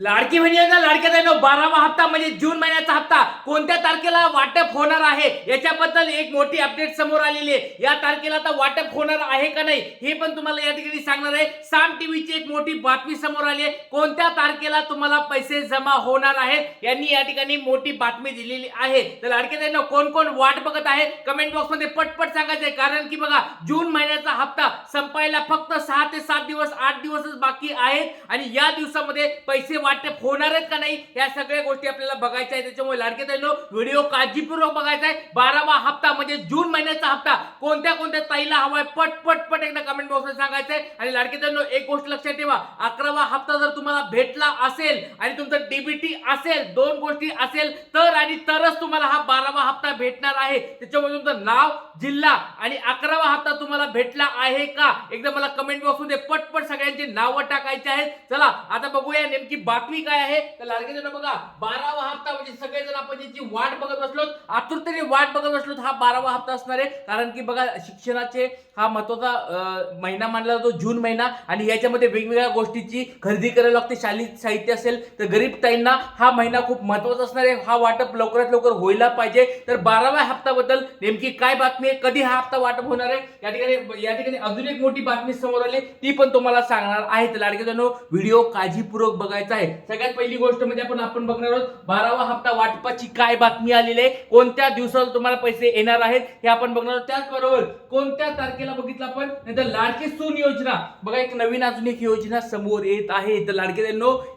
लाडकी बहिणी योजना लाडक्या बहिणींनो, बारावा हप्ता म्हणजे जून महिन्याचा हप्ता. कोणत्या तारखेला वाटप होणार आहे? याच्याबद्दल एक मोठी अपडेट समोर आलेली आहे. या तारखेला आता वाटप होणार आहे का नाही हे पण तुम्हाला या ठिकाणी सांगणार आहे. साम टीव्हीची एक मोठी बातमी समोर आली आहे. कोणत्या तारखेला तुम्हाला पैसे जमा होणार आहेत? यांनी या ठिकाणी मोठी बातमी दिलेली आहे. तर लाडक्या बहिणींनो, कोण कोण वाट बघत आहे? कमेंट बॉक्समध्ये पटपट सांगायचंय. कारण की बघा जून महिन्याचा हप्ता संपायला फक्त सहा ते सात दिवस आठ दिवसच बाकी आहेत. आणि या दिवसामध्ये पैसे वाटते? होणार आहेत का नाही? या सगळ्या गोष्टी आपल्याला बघायच्या आहेत. त्याच्यामुळे लाडके ताईनो व्हिडिओ काळजीपूर्वक बघायचा आहे. बारावा हप्ता म्हणजे जून महिन्याचा हप्ता. कोणत्या कोणत्या ताईला हवाय? पट पट पट एकदा कमेंट बॉक्समध्ये सांगायचंय सांगायचं आहे. आणि लाडके ताईनो एक गोष्ट लक्षात ठेवा. अकरावा हप्ता जर तुम्हाला भेटला असेल आणि तुमचं डीबीटी असेल दोन गोष्टी असेल तर आणि तरच तुम्हाला हा बारावा हप्ता भेटणार आहे. त्याच्यामुळे तुमचं नाव जिल्हा आणि अकरावा हप्ता तुम्हाला भेटला आहे का? एकदा मला कमेंट बॉक्समध्ये पटपट सगळ्यांची नावं टाकायची आहेत. चला आता बघूया नेमकी बातमी काय आहे? तर लाडके बघा बारावा हप्ता म्हणजे सगळेजण आपण ज्याची वाट बघत बसलो. आतुरतेने वाट बघत बसलो हा बारावा हप्ता असणार आहे. कारण की बघा शिक्षणाचे हा महत्त्वाचा महिना मानला जातो जून महिना. आणि याच्यामध्ये वेगवेगळ्या गोष्टीची खरेदी करायला लागते. शालेय साहित्य असेल तर गरीब ताईंना हा महिना खूप महत्त्वाचा असणार आहे. हा वाटप लवकरात लवकर व्हायला पाहिजे. तर बाराव्या हप्त्याबद्दल नेमकी काय बातमी आहे? कधी हा हप्ता वाटप होणार आहे? या ठिकाणी या ठिकाणी अजून एक मोठी बातमी समोर आली. ती पण तुम्हाला सांगणार आहे तर लाडके जणो व्हिडिओ काळजीपूर्वक बघायचा आहे. सगळ्यात पहिली गोष्ट म्हणजे आपण आपण बघणार आहोत बारावा हप्ता वाटपाची काय बातमी आलेली आहे? कोणत्या दिवसाला तुम्हाला पैसे येणार आहेत? हे आपण बघणार आहोत. त्याचबरोबर कोणत्या तारखेला बघितलं आपण? नंतर लाडकी सून योजना. बघा एक नवीन अजून एक योजना समोर येत आहे. तर लाडके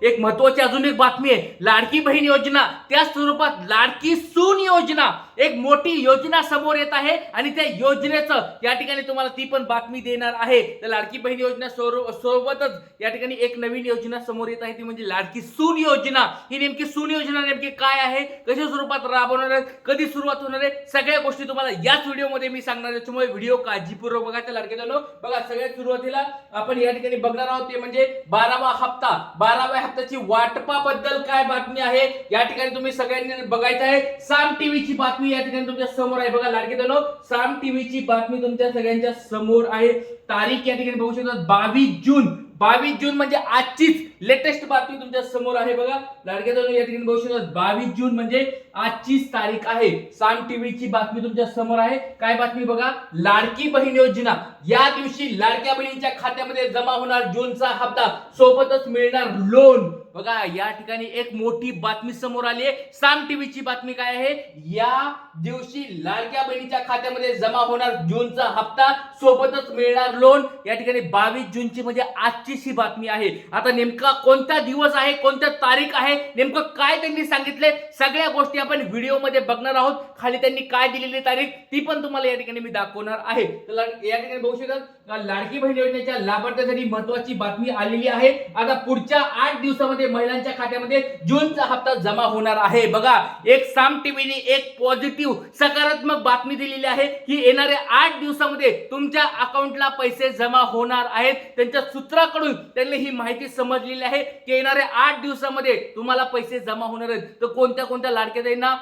एक महत्वाची अजून एक बातमी आहे. लाडकी बहीण योजना. त्या स्वरूपात लाडकी सून योजना एक मोठी योजना समोर येत आहे आणि त्या योजनेचं या ठिकाणी तुम्हाला ती पण बातमी देणार आहे. तर लाडकी बहीण योजना सोबतच या ठिकाणी एक नवीन योजना समोर येत आहे. ती म्हणजे लाडकी सून योजना ही नेमकी सून योजना नेमकी काय आहे? कशा स्वरूपात राबवणार आहे कधी सुरुवात होणार आहे? सगळ्या गोष्टी तुम्हाला याच व्हिडिओमध्ये मी सांगणार आहे. त्यामुळे व्हिडिओ काळजीपूर्वक बघा तर लाडके बघा सगळ्यात सुरुवातीला आपण या ठिकाणी बघणार आहोत ते म्हणजे बारावा हप्ता. बाराव्या हप्त्याची वाटपाबद्दल काय बातमी आहे? या ठिकाणी तुम्ही सगळ्यांनी बघायचं आहे. साम टीव्हीची बातमी या ठिकाणी तुमच्यासमोर आहे. बघा लाडके जणो साम टीव्हीची बातमी तुमच्या सगळ्यांच्या समोर आहे. तारीख या ठिकाणी बघू शकता. बावीस जून. बावीस जून म्हणजे आजचीच लेटेस्ट बातमी तुमच्यासमोर आहे बघा. लाडक्या या ठिकाणी बघू शकता बावीस जून म्हणजे आजचीच तारीख आहे. साम टीव्हीची बातमी तुमच्यासमोर आहे. काय बातमी बघा? लाडकी बहीण योजना. या दिवशी लाडक्या बहिणींच्या खात्यामध्ये जमा होणार जूनचा हप्ता. सोबतच मिळणार लोन बघा या ठिकाणी एक मोठी बातमी समोर आली आहे. साम टीव्हीची बातमी काय आहे? या दिवशी लाडक्या बहिणीच्या खात्यामध्ये जमा होणार जूनचा हप्ता सोबतच मिळणार लोन या ठिकाणी बावीस जूनची म्हणजे आजचीच ही बातमी आहे. आता नेमका कोणता दिवस आहे कोणत्या तारीख आहे नेमकं काय त्यांनी सांगितले सगळ्या गोष्टी आपण व्हिडिओमध्ये बघणार आहोत. खाली त्यांनी काय दिलेली तारीख ती पण तुम्हाला या ठिकाणी मी दाखवणार आहे. तर या ठिकाणी बघू शकता लाडकी बहीण योजनेच्या लाभार्थ्यासाठी महत्वाची बातमी आलेली आहे. आता पुढच्या आठ दिवसामध्ये महिलांच्या खात्यामध्ये जूनचा हप्ता जमा होणार आहे. बघा एक साम टीव्हीने एक पॉझिटिव्ह सकारात्मक बातमी दिलेली आहे. की येणाऱ्या आठ दिवसामध्ये तुमच्या अकाउंटला पैसे जमा होणार आहेत. त्यांच्या सूत्राकडून त्यांनी ही माहिती समजलेली आहे की येणाऱ्या आठ दिवसामध्ये तुम्हाला पैसे जमा होणार आहेत. तर कोणत्या कोणत्या लाडक्या ताईंना?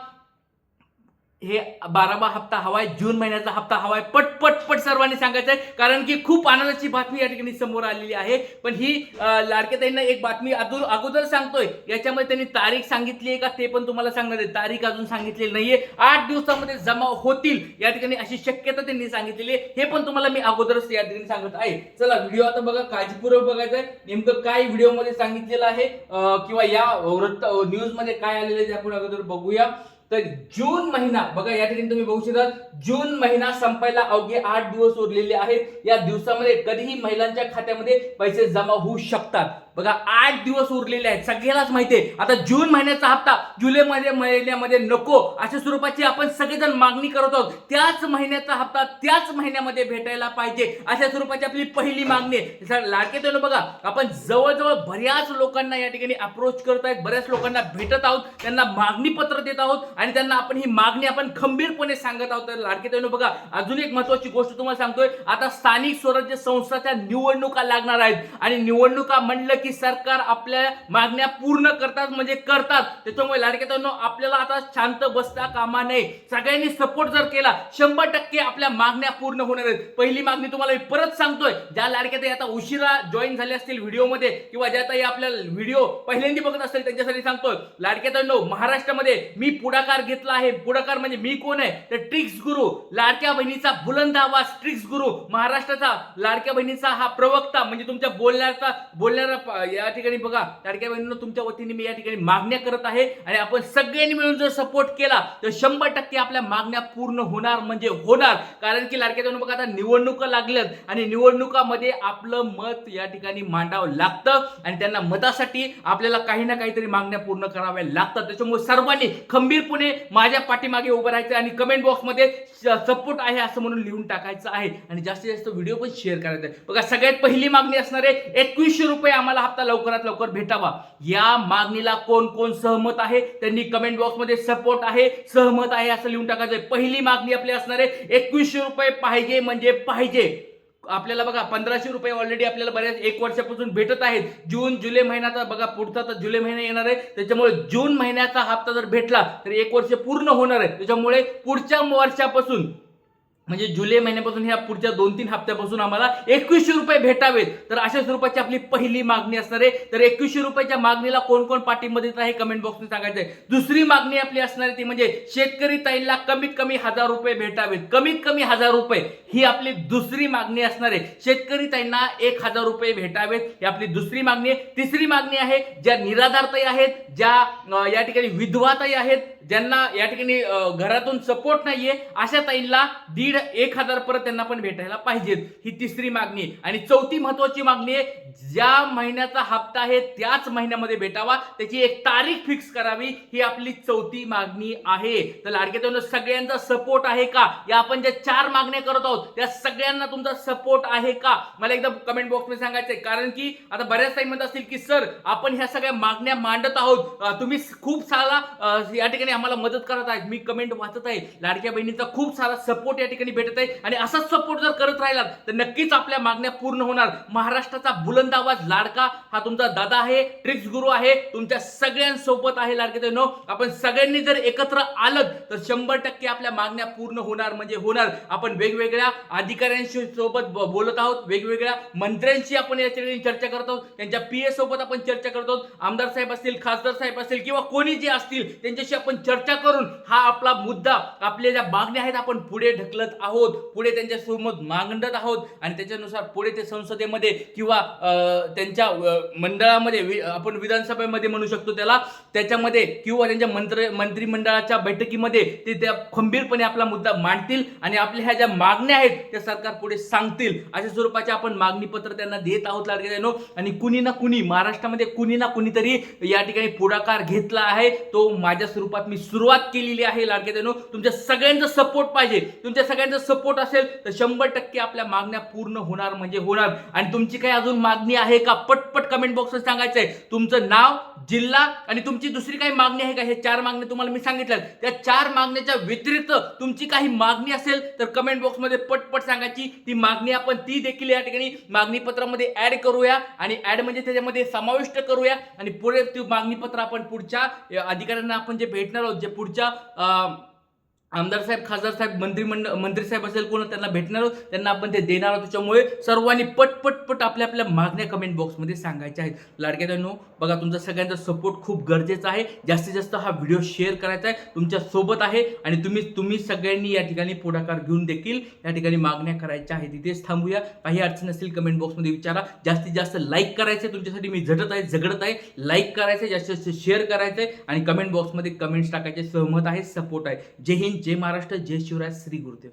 हे बारावा हप्ता हवाय जून महिन्याचा हप्ता हवाय. पट पट पट सर्वांनी सांगायचं आहे कारण की खूप आनंदाची बातमी या ठिकाणी समोर आलेली आहे. पण ही लाडकेताईंना एक बातमी अदूर अगोदर सांगतोय. याच्यामध्ये त्यांनी तारीख सांगितली आहे का ते पण तुम्हाला सांगणार आहे. तारीख अजून सांगितलेली नाहीये. आठ दिवसामध्ये जमा होतील या ठिकाणी अशी शक्यता त्यांनी सांगितलेली आहे. हे पण तुम्हाला मी अगोदरच या ठिकाणी सांगत आहे. चला व्हिडिओ आता बघा काळजीपूर्वक बघायचं आहे नेमकं काय व्हिडिओमध्ये सांगितलेलं आहे किंवा या वृत्त न्यूजमध्ये काय आलेलं आहे ते आपण अगोदर बघूया. तर जून महिना बघा या ठिकाणी तुम्ही बघू शकता जून महिना संपायला अवघे आठ दिवस उरलेले आहेत. या दिवसामध्ये कधीही महिलांच्या खात्यामध्ये पैसे जमा होऊ शकतात. बघा आठ दिवस उरलेले आहेत. सगळ्यालाच माहिती आहे. आता जून महिन्याचा हप्ता जुलै मध्ये महिन्यामध्ये नको. अशा स्वरूपाची आपण सगळेजण मागणी करत आहोत. त्याच महिन्याचा हप्ता त्याच महिन्यामध्ये भेटायला पाहिजे. अशा स्वरूपाची आपली पहिली मागणी आहे. सर, लाडके तेवढं बघा आपण जवळजवळ बऱ्याच लोकांना या ठिकाणी अप्रोच करत आहेत. बऱ्याच लोकांना भेटत आहोत. त्यांना मागणी पत्र देत आहोत. आणि त्यांना आपण ही मागणी आपण खंबीरपणे सांगत आहोत. तर लाडके तेवढं बघा अजून एक महत्वाची गोष्ट तुम्हाला सांगतोय. आता स्थानिक स्वराज्य संस्थाच्या निवडणुका लागणार आहेत. आणि निवडणुका म्हणलं की की सरकार आपल्या मागण्या पूर्ण करतात म्हणजे करतात. त्याच्यामुळे लाडक्यातांनो आपल्याला आता शांत बसता कामा नये. सगळ्यांनी सपोर्ट जर केला शंभर टक्के आपल्या मागण्या पूर्ण होणार आहेत. पहिली मागणी तुम्हाला मी परत सांगतोय ज्या लाडक्यात आता उशिरा जॉईन झाले असतील व्हिडिओमध्ये किंवा ज्या ताई आपल्या व्हिडिओ पहिल्यांदा बघत असतील त्यांच्यासाठी सांगतोय लाडक्यातांनो महाराष्ट्रामध्ये मी पुढाकार घेतला आहे. पुढाकार म्हणजे मी कोण आहे? तर ट्रिक्स गुरु लाडक्या बहिणीचा बुलंद आवाज ट्रिक्स गुरु महाराष्ट्राचा लाडक्या बहिणीचा हा प्रवक्ता म्हणजे तुमच्या बोलण्याचा बोलणारा या ठिकाणी बघा लाडक्या बहिणींनो तुमच्या वतीने मी या ठिकाणी मागण्या करत आहे आणि आपण सगळ्यांनी मिळून जर सपोर्ट केला तर शंभर टक्के आपल्या मागण्या पूर्ण होणार म्हणजे होणार. कारण की लाडक्या बहिणी बघा आता निवडणुका लागल्यात आणि निवडणुकामध्ये आपलं मत या ठिकाणी मांडावं लागतं आणि त्यांना मतासाठी आपल्याला काही ना काहीतरी मागण्या पूर्ण कराव्या लागतात. त्याच्यामुळे सर्वांनी खंबीरपणे माझ्या पाठीमागे उभं राहायचं आणि कमेंट बॉक्समध्ये सपोर्ट आहे असं म्हणून लिहून टाकायचं आहे. आणि जास्तीत जास्त व्हिडिओ पण शेअर करायचा आहे बघा सगळ्यात पहिली मागणी असणार आहे एकवीसशे रुपये आम्हाला हप्ता लवकरात लवकर भेटावा. या मागणीला कोण कोण सहमत आहे? त्यांनी कमेंट बॉक्समध्ये सपोर्ट आहे. सहमत आहे असं लिहून टाकायचं आहे पहिली मागणी आपली असणार आहे एकवीसशे रुपये पाहिजे म्हणजे पाहिजे. आपल्याला बघा पंधराशे रुपये ऑलरेडी आपल्याला बऱ्याच एक वर्षापासून भेटत आहेत. जून जुलै महिन्याचा बघा पुढचा तर जुलै महिना येणार आहे. त्याच्यामुळे जून महिन्याचा हप्ता जर भेटला तर एक वर्ष पूर्ण होणार आहे. त्याच्यामुळे पुढच्या वर्षापासून म्हणजे जुलै महिन्यापासून ह्या पुढच्या दोन तीन हप्त्यापासून आम्हाला एकवीसशे रुपये भेटावेत. तर अशा स्वरूपाची आपली पहिली मागणी असणार आहे. तर एकवीसशे रुपयाच्या मागणीला कोण कोण पाठिंबा देत आहे कमेंट बॉक्समध्ये सांगायचं आहे दुसरी मागणी आपली असणार आहे ती म्हणजे शेतकरी ताईला कमीत कमी हजार रुपये भेटावेत. कमीत कमी हजार रुपये. ही आपली दुसरी मागणी असणार आहे. शेतकरी ताईंना एक हजार रुपये भेटावेत. ही आपली दुसरी मागणी आहे. तिसरी मागणी आहे ज्या निराधारताई आहेत ज्या या ठिकाणी विधवाताई आहेत ज्यांना या ठिकाणी घरातून सपोर्ट नाहीये अशा ताईंना दीड एक हजार परत त्यांना पण भेटायला पाहिजेत. ही तिसरी मागणी आणि चौथी महत्वाची मागणी आहे ज्या महिन्याचा हप्ता आहे त्याच महिन्यामध्ये भेटावा. त्याची एक तारीख फिक्स करावी ही आपली चौथी मागणी आहे. तर लाडके सगळ्यांचा सपोर्ट आहे का? या आपण ज्या चार मागण्या करत आहोत त्या सगळ्यांना तुमचा सपोर्ट आहे का? मला एकदा कमेंट बॉक्समध्ये सांगायचंय. कारण की आता बऱ्याच टाइम म्हणत असतील की सर आपण ह्या सगळ्या मागण्या मांडत आहोत. तुम्ही खूप सारा या ठिकाणी आम्हाला मदत करत आहेत. मी कमेंट वाचत आहे. लाडक्या बहिणीचा खूप सारा सपोर्ट या ठिकाणी भेटत आहे. आणि असाच सपोर्ट जर करत राहिलात तर नक्कीच आपल्या मागण्या पूर्ण होणार. महाराष्ट्राचा बुलंद आवाज लाडका हा तुमचा दादा आहे ट्रिक्स गुरु आहे तुमच्या सगळ्यांसोबत आहे लाडके नो आपण सगळ्यांनी जर एकत्र आलं तर शंभर टक्के आपल्या मागण्या पूर्ण होणार म्हणजे होणार. आपण वेगवेगळ्या अधिकाऱ्यांशी सोबत बोलत आहोत वेगवेगळ्या मंत्र्यांशी आपण या ठिकाणी चर्चा करत आहोत त्यांच्या पी ए सोबत आपण चर्चा करत आहोत. आमदार साहेब असतील खासदार साहेब असतील किंवा कोणी जे असतील त्यांच्याशी आपण चर्चा करून हा आपला मुद्दा आपल्या ज्या मागण्या आहेत आपण पुढे ढकलत आहोत पुढे त्यांच्या मागणत आहोत आणि त्याच्यानुसार पुढे ते संसदेमध्ये किंवा त्यांच्या मंडळामध्ये वि- आपण विधानसभेमध्ये म्हणू शकतो त्याला त्याच्यामध्ये किंवा त्यांच्या मंत्र मंत्रिमंडळाच्या बैठकीमध्ये ते त्या खंबीरपणे आपला मुद्दा मांडतील आणि आपल्या ह्या ज्या मागण्या आहेत त्या सरकार पुढे सांगतील. अशा स्वरूपाचे आपण मागणी पत्र त्यांना देत आहोत लाडके आणि कुणी ना कुणी महाराष्ट्रामध्ये कुणी ना कुणीतरी या ठिकाणी पुढाकार घेतला आहे. तो माझ्या स्वरूपात मी सुरुवात केलेली आहे लाडके तुमच्या सगळ्यांचा सपोर्ट पाहिजे. तुमच्या सगळ्या सगळ्यांचा सपोर्ट असेल तर शंभर टक्के आपल्या मागण्या पूर्ण होणार म्हणजे होणार. आणि तुमची काही अजून मागणी आहे का? पटपट कमेंट बॉक्समध्ये सांगायचं आहे तुमचं नाव जिल्हा आणि तुमची दुसरी काही मागणी आहे का? हे चार मागण्या तुम्हाला मी सांगितल्या त्या चार मागण्याच्या व्यतिरिक्त तुमची काही मागणी असेल तर कमेंट बॉक्समध्ये पटपट सांगायची. ती मागणी आपण ती देखील या ठिकाणी मागणी पत्रामध्ये ऍड करूया. आणि ऍड म्हणजे त्याच्यामध्ये समाविष्ट करूया. आणि पुढे ती मागणी पत्र आपण पुढच्या अधिकाऱ्यांना आपण जे भेटणार आहोत जे पुढच्या आमदार साहेब खासदार साहेब मंत्रिमंडळ मंत्री साहेब असेल कोण त्यांना भेटणार आहोत त्यांना आपण ते देणार आहोत. त्याच्यामुळे सर्वांनी पट पट आपल्या आपल्या मागण्या कमेंट बॉक्समध्ये सांगायच्या आहेत. लाडक्या बघा तुमचा सगळ्यांचा सपोर्ट खूप गरजेचा आहे. जास्तीत जास्त हा व्हिडिओ शेअर करायचा आहे. तुमच्यासोबत आहे आणि तुम्ही तुम्ही सगळ्यांनी या ठिकाणी पुढाकार घेऊन देखील या ठिकाणी मागण्या करायच्या आहेत. तिथेच थांबूया. काही अडचण असतील कमेंट बॉक्समध्ये विचारा. जास्तीत जास्त लाईक करायचं तुमच्यासाठी. मी झटत आहे झगडत आहे. लाईक करायचं जास्तीत जास्त शेअर करायचं आहे आणि कमेंट बॉक्समध्ये कमेंट्स टाकायचे. सहमत आहे सपोर्ट आहे. जय हिंद जय महाराष्ट्र जय शिवराज श्री गुरुदेव.